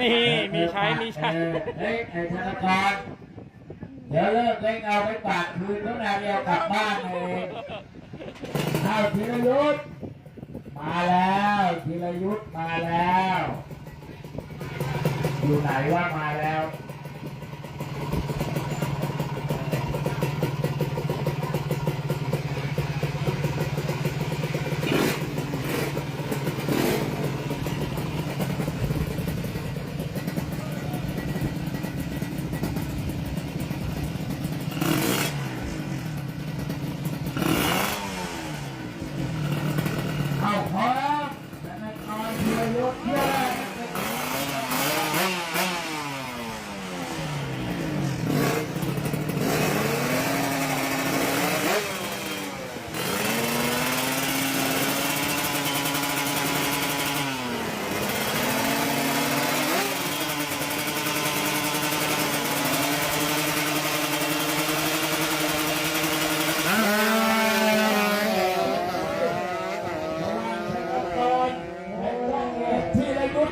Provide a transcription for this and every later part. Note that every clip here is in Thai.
นี่มีใช้มีใช้เออเฮ้ยไอ้ธนากรเดี๋ยวเลิกเล่นเอาไปปากคืนต้องนาเดียวกลับบ้านเองเอาธีรยุทธมาแล้วธีรยุทธมาแล้ว อยู่ไหนว่ามา Yeah.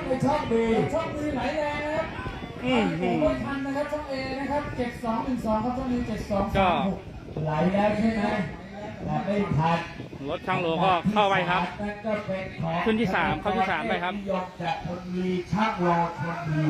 ในช่องดีช่องมือไหลแรงนะครับอืมผมไม่ทันนะครับช่องเอนะครับเจ็ดสองหนึ่งสองครับช่องนี้เจ็ดสองก็สามหกไหลแล้วใช่ไหมแต่ไม่ทันรถช่างโลก็เข้าไปครับ นั่นก็เป็นของขึ้นที่สามเข้าที่สามไปครับ ยกจากคนดีช่างรอคนดี